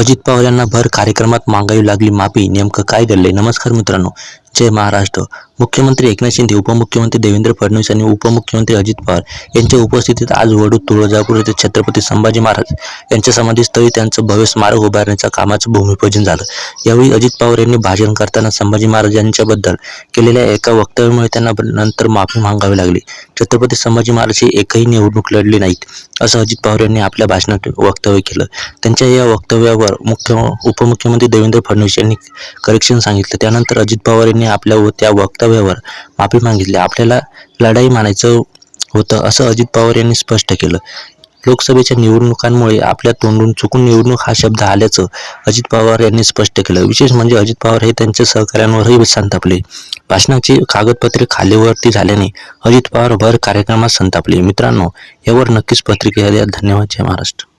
अजित पवार यांना भर कार्यक्रमात मागावी लागली माफी नेमकं काय घडले नमस्कार मित्रांनो. जय महाराष्ट्र. मुख्यमंत्री एकनाथ शिंदे उपमुख्यमंत्री देवेंद्र फडणवीस आणि उपमुख्यमंत्री अजित पवार यांच्या उपस्थितीत आज वडूद तुळजापूर येथे छत्रपती संभाजी महाराज यांच्या समाधीस्थळी त्यांचं भव्य स्मारक उभारण्याच्या कामाचं भूमिपूजन झालं. यावेळी अजित पवार यांनी भाषण करताना संभाजी महाराज यांच्याबद्दल केलेल्या एका वक्तव्यामुळे त्यांना नंतर माफी मागावी लागली. छत्रपती संभाजी महाराज हे एकही निवडणूक लढली नाहीत असं अजित पवार यांनी आपल्या भाषणात वक्तव्य केलं. त्यांच्या या वक्तव्यावर मुख्य उपमुख्यमंत्री देवेंद्र फडणवीस यांनी करेक्शन सांगितलं. त्यानंतर अजित पवार यांनी आपल्या त्या वक्तव्यावर माफी मागितली. आपल्याला लढाई मानायचं होतं असं अजित पवार यांनी स्पष्ट केलं. लोकसभेच्या निवडणुकांमुळे आपल्या तोंडून चुकून निवडणूक हा शब्द आल्याचं अजित पवार यांनी स्पष्ट केलं. विशेष म्हणजे अजित पवार हे त्यांच्या सहकाऱ्यांवरही संतापले. भाषणाची कागदपत्रे खालीवरती झाल्याने अजित पवार भर कार्यक्रमात संतापले. मित्रांनो यावर नक्कीच पत्रिका द्या. धन्यवाद. जय महाराष्ट्र.